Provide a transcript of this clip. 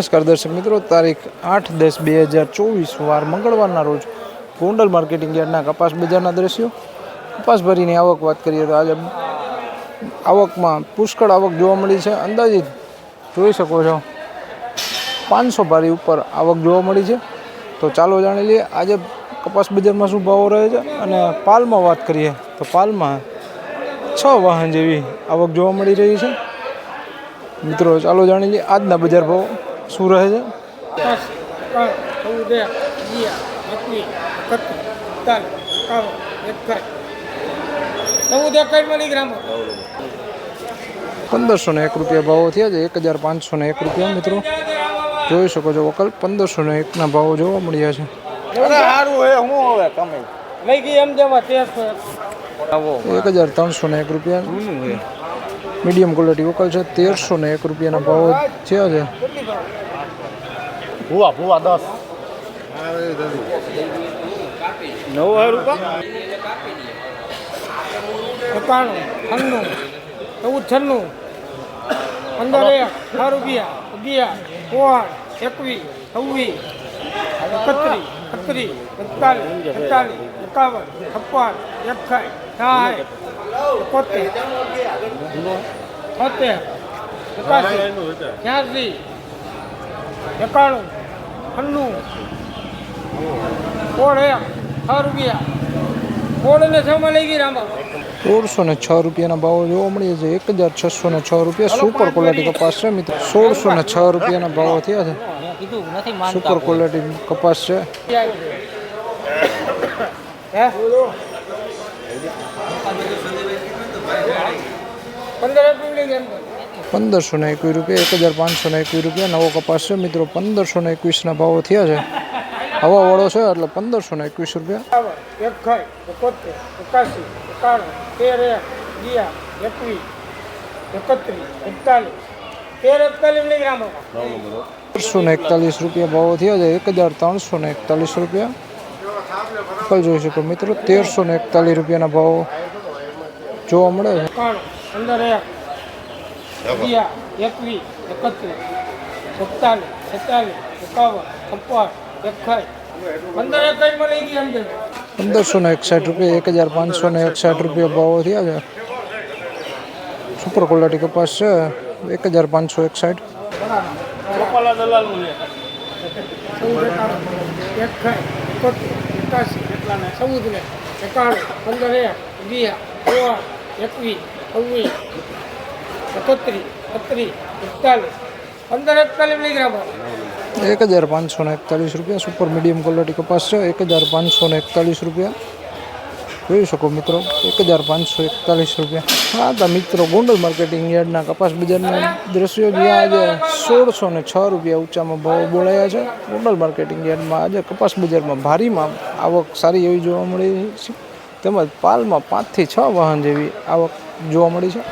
નમસ્કાર દર્શક મિત્રો, તારીખ આઠ દસ બે હજાર ચોવીસ વાર મંગળવારના રોજ ગોંડલ માર્કેટિંગ યાર્ડના કપાસ બજારના દ્રશ્યો. કપાસ ભરીની આવક વાત કરીએ તો આજે આવકમાં પુષ્કળ આવક જોવા મળી છે. અંદાજિત જોઈ શકો છો, પાંચસો ભારી ઉપર આવક જોવા મળી છે. તો ચાલો જાણી લઈએ, આજે કપાસ બજારમાં શું ભાવો રહે છે અને પાલમાં વાત કરીએ તો પાલમાં છ વાહન જેવી આવક જોવા મળી રહી છે. મિત્રો, ચાલો જાણી લઈએ આજના બજાર ભાવ. શું રહે છે? પંદરસો ને એક રૂપિયા ભાવો થયા છે એક હજાર પાંચસો ને એક રૂપિયા મિત્રો. જોઈ શકો છો વકલ પંદરસો ને એકના ભાવો જોવા મળ્યા છે. એક હજાર ત્રણસો ને એક રૂપિયા. મીડિયમ ક્વોલિટી વકલ છે તેરસો ને એક રૂપિયાના ભાવો થયા છે. ભૂવા ભૂવા દસ નવ રૂપિયા એકાણું છન્નું ચૌદ છન્નું પંદર એક છ રૂપિયા અગિયાર સોળ એકવીસ છવ્વીસ એકત્રીસ એકત્રીસ એકતાલીસ એકતાલીસ એકાવન છપ્પન એકાઈ સાઠ એકોતેર છોતેર એકાસી ત્યાંસી એકાણું છન્નું સોળ એક છ રૂપિયા. સોળ ને છમાં લઈ ગઈ રામા. સોળસો ને છ રૂપિયાના ભાવ જોવા મળીએ છે. એક હજાર છસો ને છ રૂપિયા. સુપર ક્વોલિટી કપાસ છે મિત્રો. સોળસો ને છ રૂપિયાના ભાવ થયા છે. સુપર ક્વોલિટી કપાસ છે. પંદર પંદરસો ને એકવીસ રૂપિયા એક હજાર પાંચસો ને એકવીસ રૂપિયા. નવો કપાસ છે મિત્રો પંદરસો ને એકવીસના ભાવો થયા છે. હવાવાળો છે એટલે પંદરસો ને એકવીસ રૂપિયા એકતાલીસ એકતાલીસ ને રૂપિયા ભાવો થયા છે એક હજાર ત્રણસો ને એકતાલીસ રૂપિયા. કલ જોઈ શકો મિત્રો તેરસો ને એકતાલીસ રૂપિયાના ભાવો જોવા મળે છે. પંદર એક અગિયાર એકવીસ એકત્રીસ એકતાલીસ એકતાલીસ એકાવન છપ્પન એકાઈ પંદર એકાઈ મળી ગઈ એમ પંદરસો ને એકસાઠ રૂપિયા એક હજાર પાંચસો ને એકસાઠ રૂપિયા ભાવો થયા છે સુપર ક્વોલિટી કપાસ છે એક હજાર પાંચસો એકસાઠ ચોપાલા દલાલનું લે ચૌદ એકાણું એક ખાઈ એકોતેર એકાસી ચૌદ ને એકાણું પંદર એક અગિયાર સોળ એકવીસ છવ્વીસ એકત્રીસ એકત્રીસ એકતાલીસ. પંદર એકતાલીસ મિલીગ્રામ એક હજાર પાંચસો ને એકતાલીસ રૂપિયા સુપર મીડિયમ ક્વોલિટી કપાસ છે. એક હજાર પાંચસો ને એકતાલીસ રૂપિયા. જોઈ શકો મિત્રો, એક હજાર પાંચસો એકતાલીસ રૂપિયા. હા, તા મિત્રો, ગોંડલ માર્કેટિંગ યાર્ડના કપાસ બજારના દ્રશ્યો જ્યાં આજે સોળસો ને છ રૂપિયા ઊંચામાં ભાવ બોલાયા છે. ગોંડલ માર્કેટિંગ યાર્ડમાં આજે કપાસ બજારમાં ભારીમાં આવક સારી એવી જોવા મળી છે. તેમજ પાલમાં પાંચથી છ વાહન જેવી આવક જોવા મળી છે.